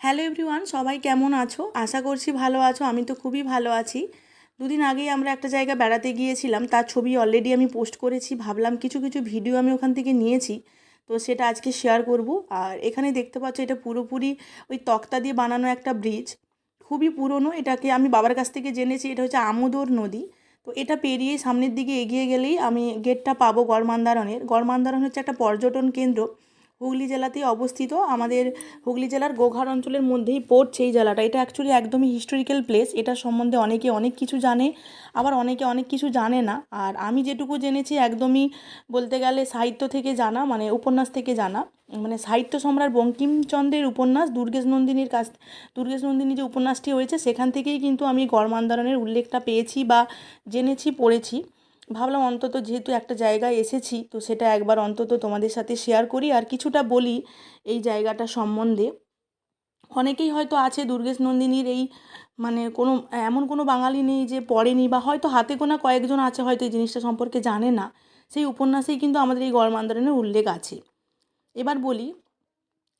Hello everyone সবাই কেমন আছো? আশা করছি ভালো আছো, আমি তো খুবই ভালো আছি। দুদিন আগেই আমরা একটা জায়গা বেড়াতে গিয়েছিলাম, তার ছবি অলরেডি আমি পোস্ট করেছি, ভাবলাম কিছু কিছু ভিডিও আমি ওখান থেকে নিয়েছি, তো সেটা আজকে শেয়ার করব। আর এখানে দেখতে পাচ্ছ, এটা পুরোপুরি ওই তক্তা দিয়ে বানানো একটা ব্রিজ খুবই পুরনো, এটাকে আমি বাবার কাছ থেকে জেনেছি, এটা হচ্ছে আমোদর নদী। তো এটা পেরিয়ে সামনের দিকে এগিয়ে গেলেই আমি গেটটা পাবো গড়মান্দারণের। গড়মান্দারণ হচ্ছে একটা পর্যটন কেন্দ্র হুগলি জেলাতেই অবস্থিত। আমাদের হুগলি জেলার গোঘাট অঞ্চলের মধ্যেই পড়ছে এই জেলাটা। এটা অ্যাকচুয়ালি একদমই হিস্টোরিক্যাল প্লেস এটা সম্বন্ধে অনেকে অনেক কিছু জানে, আবার অনেকে অনেক কিছু জানে না। আর আমি যেটুকু জেনেছি, একদমই বলতে গেলে সাহিত্য থেকে জানা মানে উপন্যাস থেকে জানা মানে সাহিত্য সম্রাট বঙ্কিমচন্দ্রের উপন্যাস, দুর্গেশ নন্দিনীর কাছ, দুর্গেশ নন্দিনী যে উপন্যাসটি হয়েছে, সেখান থেকেই কিন্তু আমি গড়মান্দারণের উল্লেখটা পেয়েছি বা জেনেছি, পড়েছি। ভাবলাম অন্তত যেহেতু একটা জায়গায় এসেছি, তো সেটা একবার অন্তত তোমাদের সাথে শেয়ার করি। আর কিছুটা বলি এই জায়গাটা সম্বন্ধে। অনেকেই হয়তো আছে দুর্গেশ নন্দিনীর এই মানে কোনো, এমন কোনো বাঙালি নেই যে পড়েনি বা হয়তো হাতে গোনা কয়েকজন আছে হয়তো এই জিনিসটা সম্পর্কে জানে না। সেই উপন্যাসেই কিন্তু আমাদের এই গড়মান্দারণের উল্লেখ আছে। এবার বলি,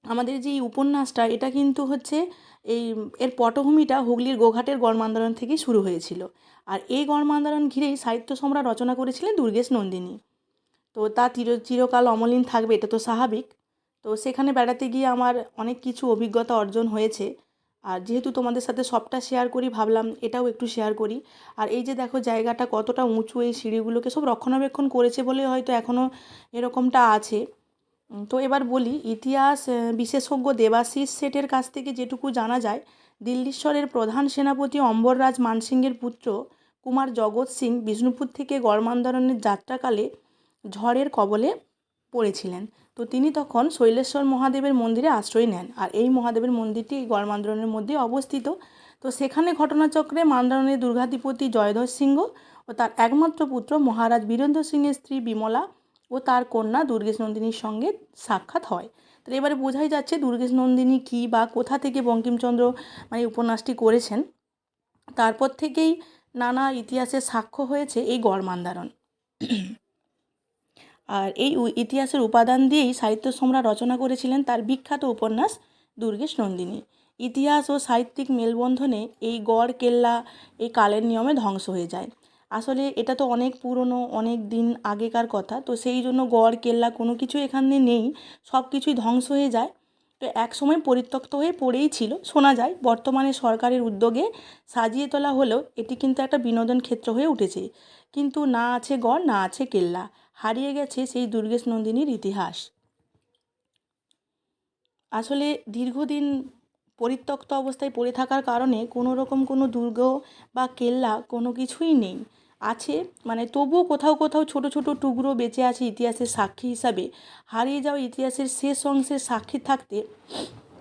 আমাদের যে এই উপন্যাসটা, এটা কিন্তু হচ্ছে এই, এর পটভূমিটা হুগলির গোঘাটের গড়মান্দারণ থেকেই শুরু হয়েছিল। আর এই গড়মান্দারণ ঘিরেই সাহিত্য সম্রাট রচনা করেছিলেন দুর্গেশ নন্দিনী। তো তা চির চিরকাল অমলিন থাকবে, এটা তো স্বাভাবিক। তো সেখানে বেড়াতে গিয়ে আমার অনেক কিছু অভিজ্ঞতা অর্জন হয়েছে। আর যেহেতু তোমাদের সাথে সবটা শেয়ার করি, ভাবলাম এটাও একটু শেয়ার করি। আর এই যে দেখো, জায়গাটা কতটা উঁচু, এই সিঁড়িগুলোকে সব রক্ষণাবেক্ষণ করেছে বলে হয়তো এখনও এরকমটা আছে। তো এবার বলি, ইতিহাস বিশেষজ্ঞ দেবাশিস শেঠের কাছ থেকে যেটুকু জানা যায়, দিল্লীশ্বরের প্রধান সেনাপতি অম্বররাজ মানসিংহের পুত্র কুমার জগৎ সিং বিষ্ণুপুর থেকে গড়মান্দারণের যাত্রাকালে ঝড়ের কবলে পড়েছিলেন। তো তিনি তখন শৈলেশ্বর মহাদেবের মন্দিরে আশ্রয় নেন আর এই মহাদেবের মন্দিরটি এই গড়মান্দারণের মধ্যে অবস্থিত। তো সেখানে ঘটনাচক্রে মান্দারণের দুর্গাধিপতি জয়ধর সিংহ ও তার একমাত্র পুত্র মহারাজ বীরেন্দ্র সিংয়ের স্ত্রী বিমলা ও তার কন্যা দুর্গেশ নন্দিনীর সঙ্গে সাক্ষাৎ হয়। তো এবারে বোঝাই যাচ্ছে দুর্গেশ নন্দিনী কী বা কোথা থেকে বঙ্কিমচন্দ্র মানে উপন্যাসটি করেছেন। তারপর থেকেই নানা ইতিহাসের সাক্ষ্য হয়েছে এই গড়মান্দারণ আর এই ইতিহাসের উপাদান দিয়েই সাহিত্য সম্রাট রচনা করেছিলেন তার বিখ্যাত উপন্যাস দুর্গেশ নন্দিনী। ইতিহাস ও সাহিত্যিক মেলবন্ধনে এই গড় কেল্লা এই কালের নিয়মে ধ্বংস হয়ে যায়। আসলে এটা তো অনেক পুরনো, অনেক দিন আগেকার কথা, তো সেই জন্য গড়, কেল্লা কোনো কিছু এখানে নেই সব কিছুই ধ্বংস হয়ে যায়। তো এক সময় পরিত্যক্ত হয়ে পড়েই ছিল। শোনা যায়, বর্তমানে সরকারের উদ্যোগে সাজিয়ে তোলা হলেও এটি কিন্তু একটা বিনোদন ক্ষেত্র হয়ে উঠেছে। কিন্তু না আছে গড়, না আছে কেল্লা। হারিয়ে গেছে সেই দুর্গেশ নন্দিনীর ইতিহাস। আসলে দীর্ঘদিন পরিত্যক্ত অবস্থায় পড়ে থাকার কারণে কোনো রকম কোনো দুর্গ বা কেল্লা কোনো কিছুই নেই। আছে। মানে তবুও কোথাও কোথাও ছোট ছোট টুকরো বেঁচে আছে ইতিহাসের সাক্ষী হিসাবে। হারিয়ে যাওয়া ইতিহাসের শেষ অংশের সাক্ষী থাকতে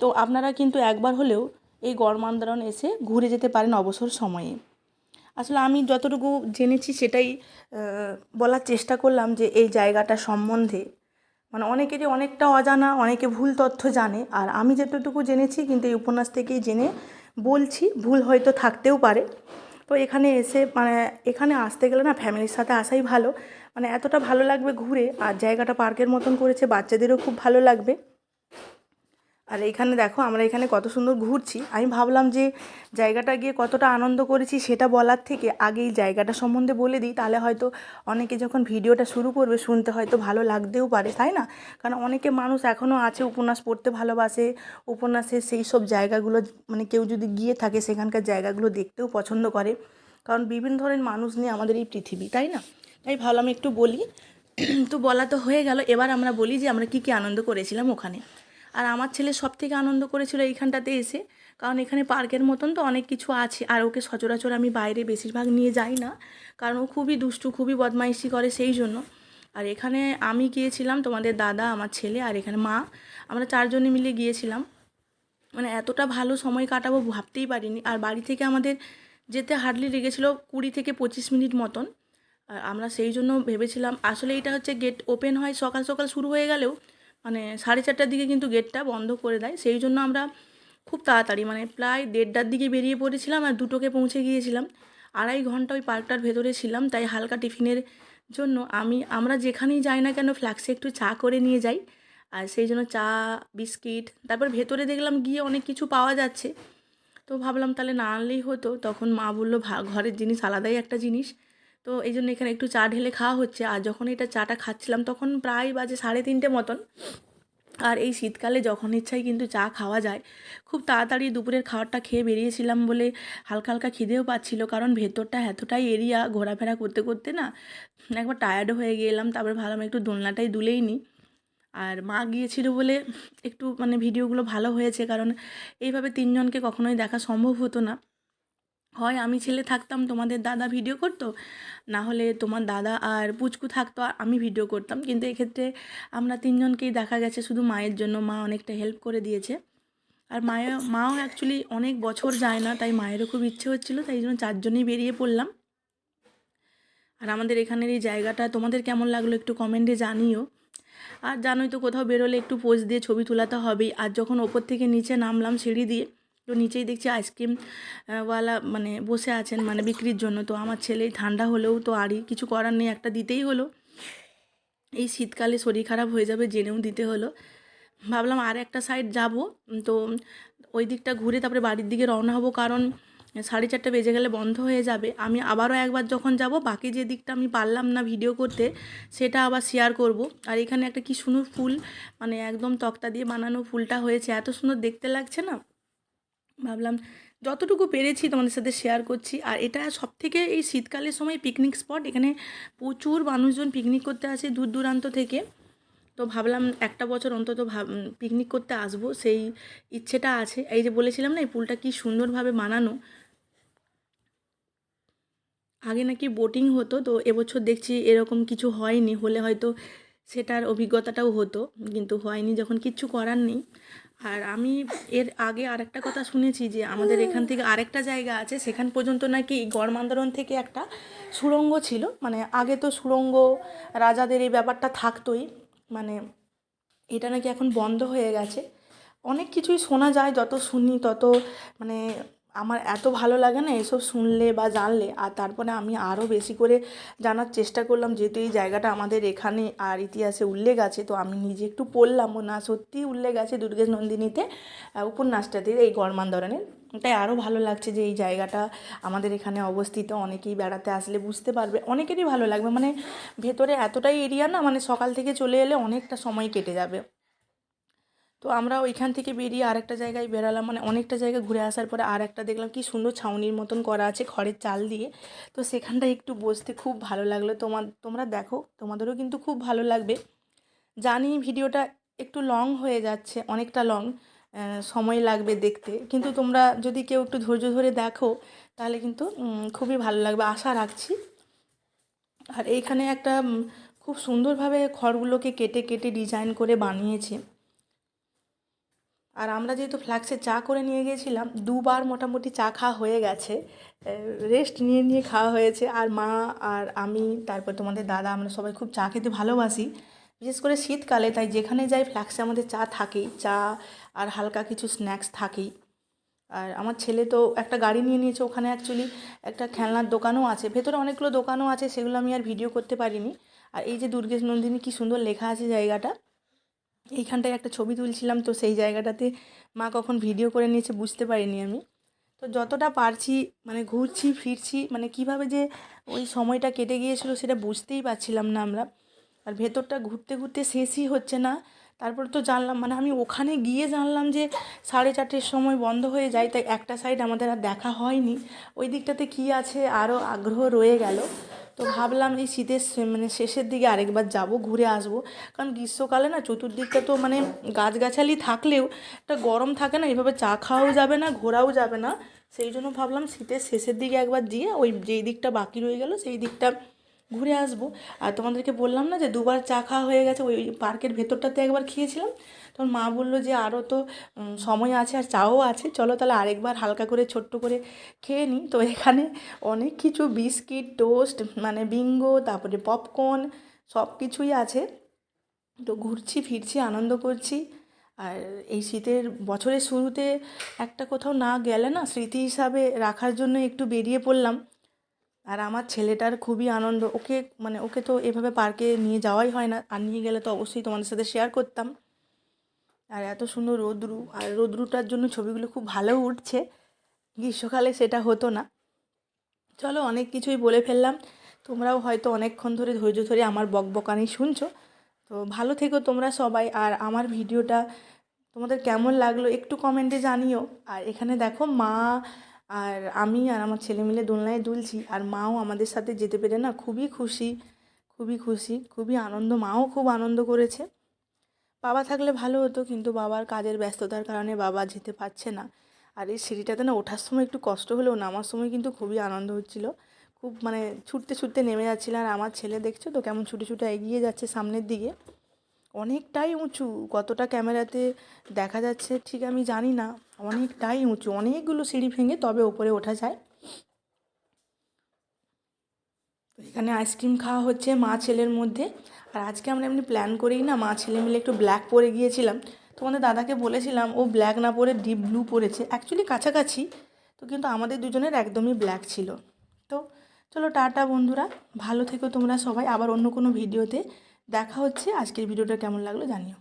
তো আপনারা কিন্তু একবার হলেও এই গড়মান্দারণ এসে ঘুরে যেতে পারেন অবসর সময়ে। আসলে আমি যতটুকু জেনেছি সেটাই বলার চেষ্টা করলাম যে এই জায়গাটা সম্বন্ধে। মানে অনেকেরই অনেকটা অজানা, অনেকে ভুল তথ্য জানে। আর আমি যতটুকু জেনেছি কিন্তু এই উপন্যাস থেকেই জেনে বলছি, ভুল হয়তো থাকতেও পারে। তো এখানে এসে মানে এখানে আসতে গেলে না ফ্যামিলির সাথে আসাই ভালো। মানে এতটা ভালো লাগবে ঘুরে, আর জায়গাটা পার্কের মতন করেছে, বাচ্চাদেরও খুব ভালো লাগবে। আর এইখানে দেখো আমরা এখানে কত সুন্দর ঘুরছি। আমি ভাবলাম যে জায়গাটা গিয়ে কতটা আনন্দ করেছি সেটা বলার থেকে আগে এই জায়গাটা সম্বন্ধে বলে দিই, তাহলে হয়তো অনেকে যখন ভিডিওটা শুরু করবে শুনতে হয়তো ভালো লাগতেও পারে, তাই না? কারণ অনেকে মানুষ এখনও আছে উপন্যাস পড়তে ভালোবাসে, উপন্যাসের সেই সব জায়গাগুলো মানে কেউ যদি গিয়ে থাকে সেখানকার জায়গাগুলো দেখতেও পছন্দ করে। কারণ বিভিন্ন ধরনের মানুষ নিয়ে আমাদের এই পৃথিবী, তাই না? তাই ভাবলাম একটু বলি। তো বলা তো হয়ে গেল, এবার আমরা বলি যে আমরা কী কী আনন্দ করেছিলাম ওখানে। আর আমার ছেলে সব থেকে আনন্দ করেছিল এইখানটাতে এসে। কারণ এখানে পার্কের মতন তো অনেক কিছু আছে। আর ওকে সচরাচর আমি বাইরে বেশিরভাগ নিয়ে যাই না। কারণ ও খুবই দুষ্টু, খুবই বদমাইশি করে সেই জন্য। আর এখানে আমি গিয়েছিলাম তোমাদের দাদা, আমার ছেলে আর এখানে মা। আমরা চারজনে মিলে গিয়েছিলাম। মানে এতটা ভালো সময় কাটাবো ভাবতেই পারিনি। আর বাড়ি থেকে আমাদের যেতে হার্ডলি লেগেছিলো কুড়ি থেকে পঁচিশ মিনিট মতন। আর আমরা সেই জন্য ভেবেছিলাম, আসলে এটা হচ্ছে গেট ওপেন হয়, সকাল সকাল শুরু হয়ে গেলেও মানে সাড়ে চারটার দিকে কিন্তু গেটটা বন্ধ করে দেয়। সেই জন্য আমরা খুব তাড়াতাড়ি মানে প্রায় দেড়টার দিকে বেরিয়ে পড়েছিলাম আর দুটোকে পৌঁছে গিয়েছিলাম। আড়াই ঘণ্টা ওই পার্কটার ভেতরে ছিলাম, তাই হালকা টিফিনের জন্য আমি, আমরা যেখানেই যাই না কেন ফ্ল্যাক্সে একটু চা করে নিয়ে যাই। আর সেই জন্য চা, বিস্কিট, তারপর ভেতরে দেখলাম গিয়ে অনেক কিছু পাওয়া যাচ্ছে। তো ভাবলাম তাহলে না আনলেই হতো। তখন মা বলল ঘরের জিনিস আলাদাই একটা জিনিস। তো এই জন্য এখানে একটু চা ঢেলে খাওয়া হচ্ছে। আর যখন এটা চাটা খাচ্ছিলাম তখন প্রায় বাজে সাড়ে তিনটে মতন। আর এই শীতকালে যখন ইচ্ছাই কিন্তু চা খাওয়া যায়, খুব তাড়াতাড়ি দুপুরের খাবারটা খেয়ে বেরিয়েছিলাম বলে হালকা হালকা খিদেও পাচ্ছিল। কারণ ভেতরটা এতটাই এরিয়া ঘোরাফেরা করতে করতে না, একবার টায়ার্ড হয়ে গেলাম। তারপরে ভাবলাম একটু দোলনাটাই দুলেই নিই। আর মা গিয়েছিল বলে একটু মানে ভিডিওগুলো ভালো হয়েছে। কারণ এইভাবে তিনজনকে কখনোই দেখা সম্ভব হতো না। হয় আমি ছেলে থাকতাম, তোমাদের দাদা ভিডিও করতো? না হলে তোমার দাদা আর পুচকু থাকতো, আর আমি ভিডিও করতাম। কিন্তু এক্ষেত্রে আমরা তিনজনকেই দেখা গেছে, শুধু মায়ের জন্য। মা অনেকটা হেল্প করে দিয়েছে। আর মায়ের মাও অ্যাকচুয়ালি অনেক বছর যায় না, তাই মায়েরও খুব ইচ্ছে হচ্ছিল, তাই জন্য চারজনেই বেরিয়ে পড়লাম। আর আমাদের এখানের এই জায়গাটা, তোমাদের কেমন লাগল একটু কমেন্টে জানিও। আর জানোই তো কোথাও বেরোলে একটু পোজ দিয়ে ছবি তোলাতে হবেই। আর যখন ওপর থেকে নিচে নামলাম সিঁড়ি দিয়ে তো নিচেই দেখছি আইসক্রিম ওয়ালা মানে বসে আছেন মানে বিক্রির জন্য। তো আমার ছেলে ঠান্ডা হলেও তো আরই কিছু করার নেই, একটা দিতেই হলো। এই শীতকালে শরীর খারাপ হয়ে যাবে জেনেও দিতে হলো। ভাবলাম আর একটা সাইড যাব। তো ওই দিকটা ঘুরে তারপরে বাড়ির দিকে রওনা হব কারণ সাড়ে চারটে বেজে গেলে বন্ধ হয়ে যাবে। আমি আবারও একবার যখন যাব, বাকি যে দিকটা আমি পারলাম না ভিডিও করতে, সেটা আবার শেয়ার করব। আর এখানে একটা কি সুন্দর ফুল মানে একদম তক্তা দিয়ে বানানো ফুলটা হয়েছে। এত সুন্দর দেখতে লাগছে না? ভাবলাম যতটুকু পেরেছি তোমাদের সাথে শেয়ার করছি। আর এটা সব থেকে এই শীতকালের সময় পিকনিক স্পট এখানে প্রচুর মানুষজন পিকনিক করতে আসে দূর দূরান্ত থেকে। তো ভাবলাম একটা বছর অন্তত ভাব পিকনিক করতে আসব, সেই ইচ্ছেটা আছে। এই যে বলেছিলাম না, এই পুলটা কি সুন্দরভাবে বানানো। আগে নাকি বোটিং হতো, তো এবছর দেখছি এরকম কিছু হয়নি। হলে হয়তো সেটার অভিজ্ঞতাটাও হতো, কিন্তু হয়নি, যখন কিচ্ছু করার নেই। আর আমি এর আগে আরেকটা কথা শুনেছি যে আমাদের এখান থেকে আরেকটা জায়গা আছে সেখান পর্যন্ত নাকি গড়মান্দরণ থেকে একটা সুড়ঙ্গ ছিল। মানে আগে তো সুড়ঙ্গ রাজাদের এই ব্যাপারটা থাকতোই। মানে এটা নাকি এখন বন্ধ হয়ে গেছে। অনেক কিছুই শোনা যায় যত শুনি তত মানে আমার এত ভালো লাগে না এসব শুনলে বা জানলে, আর তারপরে আমি আরও বেশি করে জানার চেষ্টা করলাম, যেহেতু এই জায়গাটা আমাদের এখানে আর ইতিহাসে উল্লেখ আছে, তো আমি নিজে একটু পড়লামও না, সত্যিই উল্লেখ আছে দুর্গেশ নন্দিনীতে উপন্যাসটাতে, এই গড়মান্দরণের। তাই আরও ভালো লাগছে যে এই জায়গাটা আমাদের এখানে অবস্থিত, অনেকেই বেড়াতে আসলে বুঝতে পারবে, অনেকেরই ভালো লাগবে। মানে ভেতরে এতটাই এরিয়া না মানে সকাল থেকে চলে এলে অনেকটা সময় কেটে যাবে। তো আমরা ওইখান থেকে বেরিয়ে আরেকটা জায়গায় বেরালাম মানে অনেকটা জায়গা ঘুরে আসার পরে আর একটা দেখলাম কি সুন্দর ছাউনির মতন করা আছে খড়ের চাল দিয়ে। তো সেখানটায় একটু বসতে খুব ভালো লাগল। তোমার তোমরা দেখো, তোমাদেরও কিন্তু খুব ভালো লাগবে। জানি ভিডিওটা একটু লং হয়ে যাচ্ছে, অনেকটা লং সময় লাগবে দেখতে। কিন্তু তোমরা যদি কেউ একটু ধৈর্য ধরে দেখো, তাহলে কিন্তু খুবই ভালো লাগবে, আশা রাখছি। আর এইখানে একটা খুব সুন্দরভাবে খড়গুলোকে কেটে কেটে ডিজাইন করে বানিয়েছে। আর আমরা যেহেতু ফ্ল্যাক্সে চা করে নিয়ে গিয়েছিলাম, দুবার মোটামুটি চা খাওয়া হয়ে গেছে। রেস্ট নিয়ে নিয়ে খাওয়া হয়েছে। আর মা আর আমি, তারপর তোমাদের দাদা, আমরা সবাই খুব চা খেতে ভালোবাসি। বিশেষ করে শীতকালে, তাই যেখানে যাই ফ্ল্যাক্সে আমাদের চা থাকেই। চা আর হালকা কিছু স্ন্যাক্স থাকেই। আর আমার ছেলে তো একটা গাড়ি নিয়ে নিয়েছে ওখানে অ্যাকচুয়ালি একটা খেলনার দোকানও আছে। ভেতরে অনেকগুলো দোকানও আছে, সেগুলো আমি আর ভিডিও করতে পারিনি। আর এই যে দুর্গেশ নন্দিনী, কী সুন্দর লেখা আছে জায়গাটা। এইখানটায় একটা ছবি তুলছিলাম, তো সেই জায়গাটাতে মা কখন ভিডিও করে নিয়েছে বুঝতে পারিনি আমি। তো যতটা পারছি মানে ঘুরছি, ফিরছি মানে কীভাবে যে ওই সময়টা কেটে গিয়েছিল সেটা বুঝতেই পারছিলাম না আমরা। আর ভেতরটা ঘুরতে ঘুরতে শেষই হচ্ছে না। তারপর তো জানলাম মানে আমি ওখানে গিয়ে জানলাম যে সাড়ে চারটের সময় বন্ধ হয়ে যায়, তাই একটা সাইড আমাদের আর দেখা হয়নি। ওই দিকটাতে কী আছে আরও আগ্রহ রয়ে গেল। তো ভাবলাম এই শীতের মানে শেষের দিকে আরেকবার যাব, ঘুরে আসব। কারণ গ্রীষ্মকালে না চতুর্দিকটা তো মানে গাছগাছালি থাকলেও একটা গরম থাকে না, এভাবে চা খাওয়াও যাবে না, ঘোরাও যাবে না। সেই জন্য ভাবলাম শীতের শেষের দিকে একবার দিয়ে ওই যেই দিকটা বাকি রয়ে গেল, সেই দিকটা ঘুরে আসব। আর তোমাদেরকে বললাম না যে দুবার চা খাওয়া হয়ে গেছে, ওই পার্কের ভেতরটাতে একবার খেয়েছিলাম। তখন মা বলল যে আরও তো সময় আছে আর চাও আছে, চলো তাহলে আরেকবার হালকা করে ছোট্ট করে খেয়ে নিই। তো এখানে অনেক কিছু, বিস্কিট, টোস্ট মানে বিঙ্গো, তারপরে পপকর্ন সব কিছুই আছে। তো ঘুরছি, ফিরছি, আনন্দ করছি। আর এই শীতের বছরের শুরুতে একটা কোথাও না গেলে না স্মৃতি হিসাবে রাখার জন্য একটু বেরিয়ে পড়লাম। আর আমার ছেলেটার খুবই আনন্দ। ওকে মানে ওকে তো এভাবে পার্কে নিয়ে যাওয়াই হয় না। আর নিয়ে গেলে তো অবশ্যই তোমাদের সাথে শেয়ার করতাম। আর এত সুন্দর রোদ্রু, আর রোদ্রুটার জন্য ছবিগুলো খুব ভালো উঠছে। গ্রীষ্মকালে সেটা হতো না। চলো অনেক কিছুই বলে ফেললাম। তোমরাও হয়তো অনেকক্ষণ ধরে ধৈর্য ধরে আমার বকবকানি শুনছো। তো ভালো থেকো তোমরা সবাই। আর আমার ভিডিওটা তোমাদের কেমন লাগল একটু কমেন্টে জানিও। আর এখানে দেখো মা আর আমি আর আমার ছেলে মিলে দোলনায় দুলছি আর মাও আমাদের সাথে যেতে পেরে না খুবই খুশি খুবই খুশি, খুবই আনন্দ, মাও খুব আনন্দ করেছে। বাবা থাকলে ভালো হতো কিন্তু বাবার কাজের ব্যস্ততার কারণে বাবা যেতে পারছে না। আর এই সিঁড়িটাতে না ওঠার সময় একটু কষ্ট হলেও নামার সময় কিন্তু খুবই আনন্দ হচ্ছিল। খুব মানে ছুটতে ছুটতে নেমে যাচ্ছিল আর আমার ছেলে, দেখছ তো কেমন ছুটে ছুটে এগিয়ে যাচ্ছে সামনের দিকে। অনেকটাই উঁচু, কতটা ক্যামেরাতে দেখা যাচ্ছে ঠিক আমি জানি না। অনেকটাই উঁচু, অনেকগুলো সিঁড়ি ভেঙে তবে ওপরে ওঠা যায়। এখানে আইসক্রিম খাওয়া হচ্ছে মা ছেলের মধ্যে। আর আজকে আমরা এমনি প্ল্যান করেই না, মা ছেলে মিলে একটু ব্ল্যাক পরে গিয়েছিলাম। তোমাদের দাদাকে বলেছিলাম, ও ব্ল্যাক না পরে ডিপ ব্লু পরেছে। অ্যাকচুয়ালি কাছাকাছি, তো কিন্তু আমাদের দুজনের একদমই ব্ল্যাক ছিল। তো চলো টাটা বন্ধুরা, ভালো থেকো তোমরা সবাই। আবার অন্য কোনো ভিডিওতে দেখা হচ্ছে। আজকের ভিডিওটা কেমন লাগল জানিও।